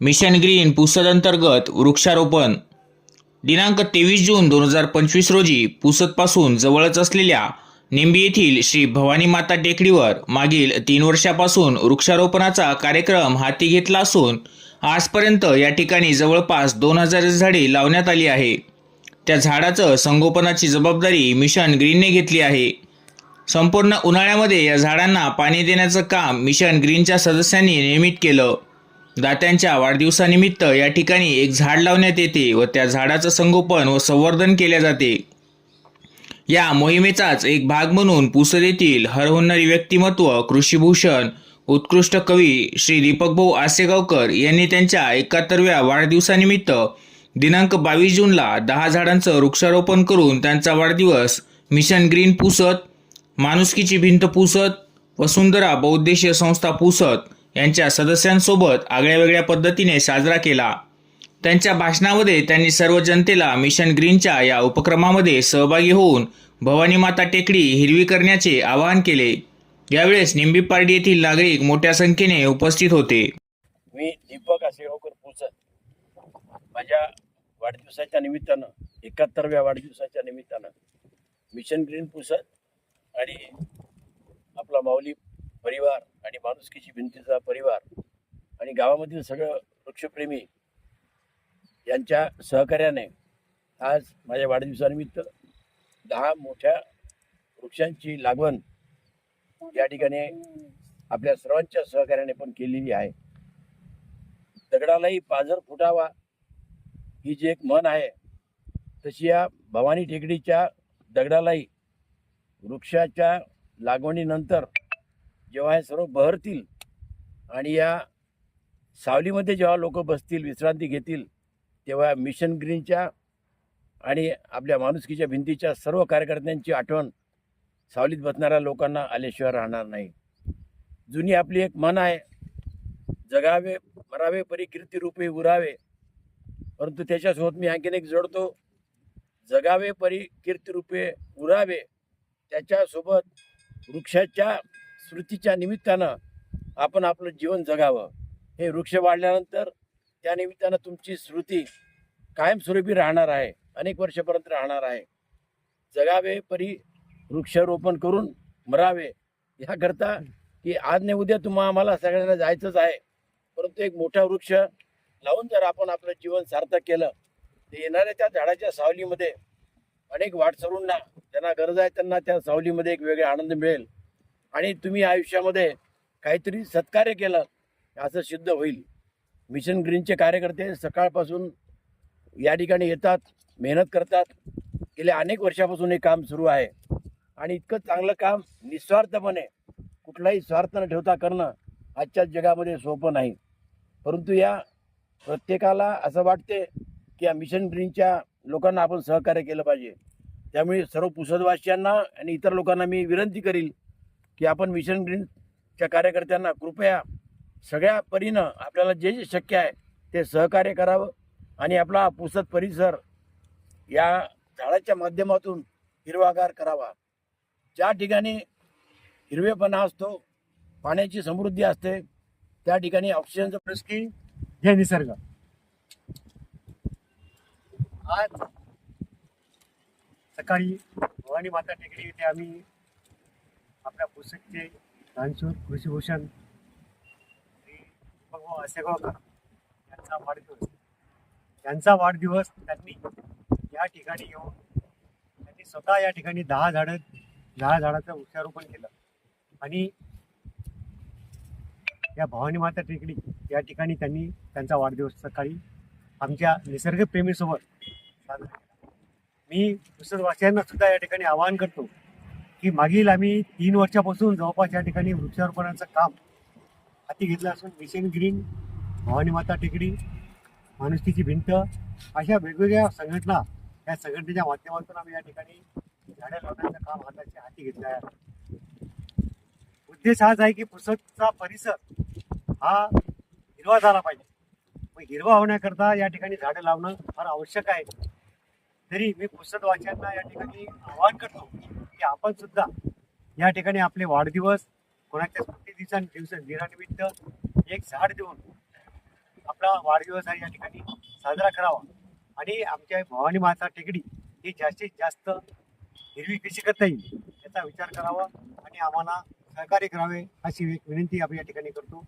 Mission green Pusad अंतर्गत वृक्षारोपण. दिनांक तेवीस जून दोन हजार पंचवीस रोजी पुसदपासून जवळच असलेल्या निंबी येथील श्री भवानी माता टेकडीवर मागील तीन वर्षापासून वृक्षारोपणाचा कार्यक्रम हाती घेतला असून आजपर्यंत या ठिकाणी जवळपास दोन हजार झाडे लावण्यात आली आहे. त्या झाडाचं संगोपनाची जबाबदारी मिशन ग्रीनने घेतली आहे. संपूर्ण उन्हाळ्यामध्ये या झाडांना पाणी देण्याचं काम मिशन ग्रीनच्या सदस्यांनी नियमित केलं. दात्यांच्या वाढदिवसानिमित्त या ठिकाणी एक झाड लावण्यात येते व त्या झाडाचं संगोपन व संवर्धन केले जाते. या मोहिमेचाच एक भाग म्हणून पुसद येथील हरहुन्नरी व्यक्तिमत्व कृषीभूषण उत्कृष्ट कवी श्री दीपकभाऊ आसेगावकर यांनी त्यांच्या एकाहत्तरव्या वाढदिवसानिमित्त दिनांक बावीस जूनला दहा झाडांचं वृक्षारोपण करून त्यांचा वाढदिवस मिशन ग्रीन पुसत माणुसकीची भिंत पुसत वसुंधरा बौद्देशीय संस्था पुसत यांच्या सदस्यांसोबत आगळ्यावेगळ्या पद्धतीने साजरा केला. त्यांच्या भाषणामध्ये त्यांनी सर्व जनतेला मिशन ग्रीनच्या या उपक्रमामध्ये सहभागी होऊन भवानी माता टेकडी हिरवी करण्याचे आवाहन केले. यावेळेस निंबी पार्टी येथील नागरिक मोठ्या संख्येने उपस्थित होते. मी दीपक आसेगावकर पुसत माझ्या वाढदिवसाच्या निमित्तानं एकाहत्तरव्या वाढदिवसाच्या निमित्तानं मिशन ग्रीन पुसत आणि आपला माऊली परिवार माणुसकीची भिंतीचा परिवार आणि गावामधील सगळं वृक्षप्रेमी यांच्या सहकार्याने आज माझ्या वाढदिवसानिमित्त दहा मोठ्या वृक्षांची लागवण या ठिकाणी आपल्या सर्वांच्या सहकार्याने पण केलेली आहे. दगडालाही पाझर फुटावा ही जी एक म्हण आहे तशी या भवानी टेकडीच्या दगडालाही वृक्षाच्या लागवणीनंतर जेव्हा हे सर्व बहरतील आणि या सावलीमध्ये जेव्हा लोक बसतील विश्रांती घेतील तेव्हा मिशन ग्रीनच्या आणि आपल्या माणुसकीच्या भिंतीच्या सर्व कार्यकर्त्यांची आठवण सावलीत बसणाऱ्या लोकांना आल्याशिवाय राहणार नाही. जुनी आपली एक मन आहे जगावे मरावे परी कीर्ती रूपे उरावे. परंतु त्याच्यासोबत मी आणखीन एक जोडतो जगावे परी कीर्ती रूपे उरावे. त्याच्यासोबत वृक्षाच्या स्मृतीच्या निमित्तानं आपण आपलं जीवन जगावं. हे वृक्ष वाढल्यानंतर त्या निमित्तानं तुमची स्मृती कायमस्वरूपी राहणार आहे. अनेक वर्षापर्यंत राहणार आहे. जगावे परी वृक्षारोपण करून मरावे ह्याकरता की आज नाही उद्या तुम्हा आम्हाला सगळ्यांना जायचंच आहे. परंतु एक मोठा वृक्ष लावून जर आपण आपलं जीवन सार्थक केलं तर येणाऱ्या त्या झाडाच्या सावलीमध्ये अनेक वाटसरूंना ज्यांना गरज आहे त्यांना त्या सावलीमध्ये एक वेगळा आनंद मिळेल. आणि तुम्ही आयुष्यामध्ये काहीतरी सत्कार्य केलं असं सिद्ध होईल. मिशन ग्रीनचे कार्यकर्ते सकाळपासून या ठिकाणी येतात मेहनत करतात. गेल्या अनेक वर्षापासून हे काम सुरू आहे. आणि इतकं चांगलं काम निस्वार्थपणे कुठलाही स्वार्थ न ठेवता करणं आजच्या जगामध्ये सोपं नाही. परंतु या प्रत्येकाला असं वाटते की या मिशन ग्रीनच्या लोकांना आपण सहकार्य केलं पाहिजे. त्यामुळे सर्व पुसदवासियांना आणि इतर लोकांना मी विनंती करील की आपण मिशन ग्रीनच्या कार्यकर्त्यांना कृपया सगळ्या परीनं आपल्याला जे जे शक्य आहे ते सहकार्य करावं आणि आपला पुसद परिसर या झाडाच्या माध्यमातून हिरवागार करावा. ज्या ठिकाणी हिरवेपणा असतो पाण्याची समृद्धी असते त्या ठिकाणी ऑक्सिजनचं की हे निसर्ग. आज सकाळी भवानी माता टेकडी इथे आम्ही आपल्या भूषणचे दानशूर कृषीभूषण श्री हो यांचा वाढदिवस. त्यांचा वाढदिवस त्यांनी या ठिकाणी येऊन त्यांनी स्वतः या ठिकाणी दहा झाडं दहा झाडाचं वृक्षारोपण केलं. आणि या भवानी माता टेकडी या ठिकाणी त्यांनी त्यांचा वाढदिवस सकाळी आमच्या निसर्गप्रेमीसोबत साजरा केला. मी पुस्तकवासियांना सुद्धा या ठिकाणी आवाहन करतो की मागील आम्ही तीन वर्षापासून जवळपास या ठिकाणी वृक्षारोपणाचं काम हाती घेतलं असून मिशन ग्रीन भवानी माता टेकडी माणुसकीची भिंत अशा वेगवेगळ्या संघटना या संघटनेच्या माध्यमातून आम्ही या ठिकाणी झाडं लावण्याचं काम हाताच्या हाती घेतलं आहे. उद्देश हाच आहे की पुस्तकचा परिसर हा हिरवा झाला पाहिजे. मग हिरवा होण्याकरता या ठिकाणी झाडं लावणं फार आवश्यक आहे. तरी मी पुस्तक वाचकांना या ठिकाणी आवाहन करतो की आपण सुद्धा या ठिकाणी आपले वाढदिवस कोणाच्या स्मृती दिवसा दिवस दिनानिमित्त एक झाड देऊन आपला वाढदिवस आहे या ठिकाणी साजरा करावा. आणि आमच्या भवानी माता टेकडी ही जास्तीत जास्त हिरवी कशी करता येईल याचा विचार करावा आणि आम्हाला सहकार्य करावे अशी एक विनंती आपण या ठिकाणी करतो.